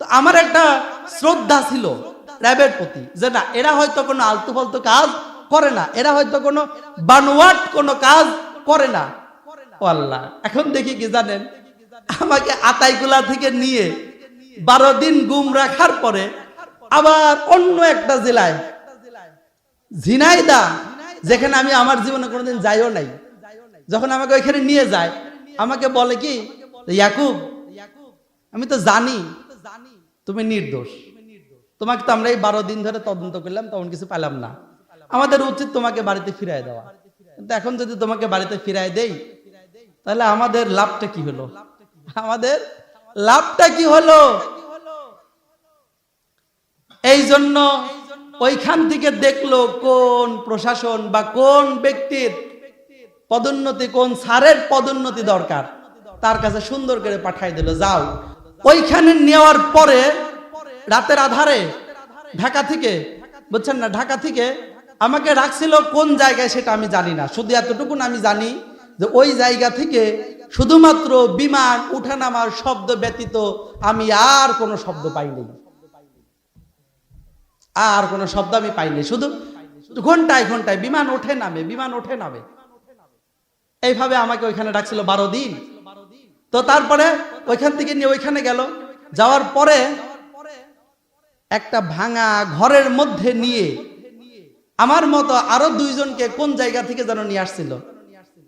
তো আমার একটা শ্রদ্ধা ছিল র্যাবের প্রতি, যে না, এরা হয়তো কোনো আলতু ফালতু কাজ করে না, এরা হয়তো কোনো বানোয়াট কোনো কাজ করে না। আল্লাহ, এখন দেখি কি জানেন? আমাকে আতাইগুলা থেকে নিয়ে বারো দিন গুম রাখার পরে আবার অন্য একটা জেলায়, ঝিনাইদা, যেখানে আমি আমার জীবনে কোনোদিন যাইও নাই। যখন আমাকে ওইখানে নিয়ে যায়, আমাকে বলে কি, ইয়াকুব, আমি তো জানি তুমি নির্দোষ। তোমাকে তো আমরা এই বারো দিন ধরে তদন্ত করলাম, তখন কিছু পেলাম না। আমাদের উচিত তোমাকে বাড়িতে ফিরাই দেওয়া। কিন্তু এখন যদি তোমাকে বাড়িতে ফিরাই দেই, তাহলে আমাদের লাভটা কি হলো? আমাদের লাভটা কি হলো? এই জন্য ওইখান থেকে দেখল কোন প্রশাসন বা কোন ব্যক্তির পদোন্নতি, কোন স্যারের পদোন্নতি দরকার। তার কাছে সুন্দর করে পাঠাই দিল, যাও। ওইখানে নেওয়ার পরে রাতের আধারে ঢাকা থেকে, বুঝছেন না, ঢাকা থেকে আমাকে রাখছিল কোন জায়গায় সেটা আমি জানি না। শুধু এতটুকুন আমি জানি যে ওই জায়গা থেকে শুধুমাত্র বিমান উঠানামার শব্দ ব্যতীত আমি আর কোনো শব্দ পাইনি। আর কোনো শব্দ আমি পাইনি। শুধু ঘন্টায় ঘন্টায় বিমান ওঠে নামে, বিমান ওঠে নামে। এইভাবে আমাকে ওইখানে রাখছিল বারো দিন। তো তারপরে ওইখান থেকে নিয়ে ওইখানে গেল। যাওয়ার পরে একটা ভাঙা ঘরের মধ্যে নিয়ে আমার মতো আরও দুইজনকে কোন জায়গা থেকে যেন নিয়ে আসছিল?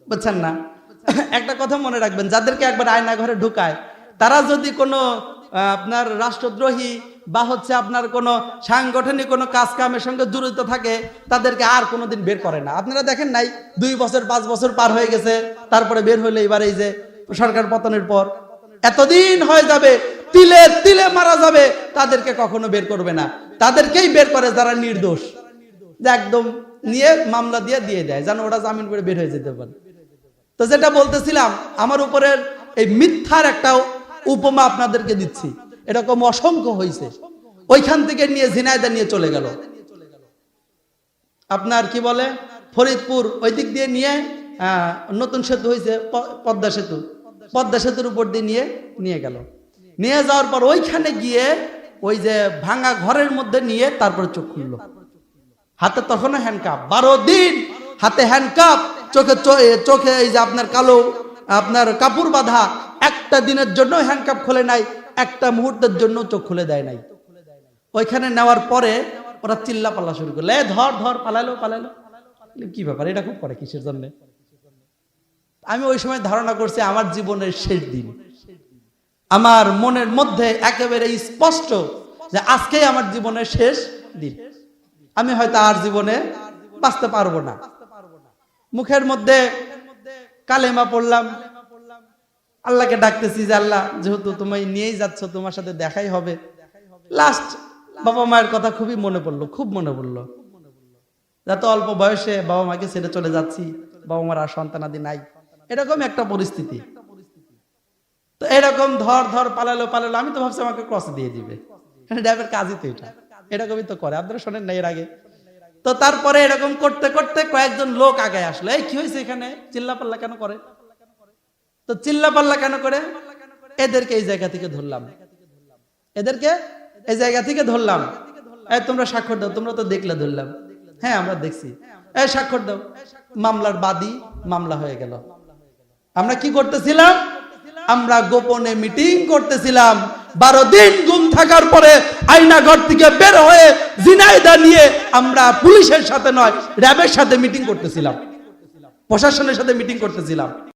বুঝছেন না? একটা কথা মনে রাখবেন, যাদেরকে একবার আয়না ঘরে ঢুকায়, তারা যদি কোনো আপনার রাষ্ট্রদ্রোহী বা হচ্ছে আপনার কোনো সাংগঠনিক কোনো কাজ কামের সঙ্গে জড়িত থাকে, তাদেরকে আর কোনোদিন বের করে না। আপনারা দেখেন নাই, দুই বছর, পাঁচ বছর পার হয়ে গেছে, তারপরে বের হইলে এবার এই যে সরকার পতনের পর। এতদিন হয়ে যাবে, তিলে তিলে মারা যাবে, তাদেরকে কখনো বের করবে না। তাদেরকেই বের করে যারা নির্দোষ। একদম নিয়ে মামলা দিয়ে দিয়ে দেয়, যেন ওরা জামিন করে বের হয়ে যেতে পারে। তো যেটা বলতেছিলাম, আমার উপরের এই মিথ্যার একটা উপমা আপনাদেরকে দিচ্ছি। এরকম অসংখ্য হয়েছে ওইখান থেকে নিয়ে ঝিনাইদা নিয়ে চলে গেল। আপনার কি বলে? ফরিদপুর ওই দিক দিয়ে নিয়ে নতুন সেতু হয়েছে পদ্মা সেতু। পদ্মা সেতুর উপর দিয়ে নিয়ে নিয়ে গেল। নিয়ে যাওয়ার পর ওইখানে গিয়ে ওই যে ভাঙা ঘরের মধ্যে নিয়ে তারপরে চোখ খুললো। হাতে তখনও হ্যান্ডকাপ বারো দিন হাতে হ্যান্ডকাপ চোখে চোখে এই যে আপনার কালো আপনার কাপড় বাঁধা একটা দিনের জন্য হ্যান্ডকাপ খুলে নাই একটা মুহূর্তের জন্য চোখ খুলে দেয় নাই। ওইখানে নেওয়ার পরে ওরা চিল্লা পাল্লা শুরু করল। এ ধর ধর পালাইলো বললাম, কি ব্যাপার? এটা খুব করে কিসের জন্য? আমি ওই সময় ধারণা করছি আমার জীবনের শেষ দিন। আমার মনের মধ্যে একেবারে স্পষ্ট যে আজকেই আমার জীবনের শেষ দিন। আমি হয়তো আর জীবনে বাঁচতে পারব না। মুখের মধ্যে কালেমা পড়লাম। আল্লাহকে ডাকতেছি যে আল্লাহ, যেহেতু তুমি নিয়েই যাচ্ছ, তোমার সাথে দেখাই হবে। লাস্ট বাবা মায়ের কথা খুবই মনে পড়ল, খুব মনে পড়ল। এত অল্প বয়সে বাবা মাকে ছেড়ে চলে যাচ্ছি। বাবা মার আর সন্তানাদি নাই। এরকম একটা পরিস্থিতি। তো এরকম ধর ধর, পালালো পালালো, আমি তো ভাবছি আমাকে ক্রস দিয়ে দিবে। ড্রাইভার কাজই তো এটা। এরকমই তো করে। আপনারা শোনেন না এর আগে। তো তারপরে এরকম করতে করতে কয়েকজন লোক আগে আসলো। এই কি হয়েছে এখানে? চিল্লা পাল্লা কেন করে? তো চিল্লা পাল্লা কেন করে? এদেরকে এই জায়গা থেকে ধরলাম। এদেরকে এই জায়গা থেকে ধরলাম। এই তোমরা স্বাক্ষর দাও, তোমরা তো দেখলে ধরলাম। হ্যাঁ আমরা দেখছি। এই স্বাক্ষর দাও। মামলার বাদী মামলা হয়ে গেল। আমরা কি করতেছিলাম? আমরা গোপনে মিটিং করতেছিলাম। বারো দিন গুম থাকার পরে আয়নাঘর থেকে বের হয়ে জিনাইদা নিয়ে আমরা পুলিশের সাথে নয়, র্যাবের সাথে মিটিং করতেছিলাম। প্রশাসনের সাথে মিটিং করতেছিলাম।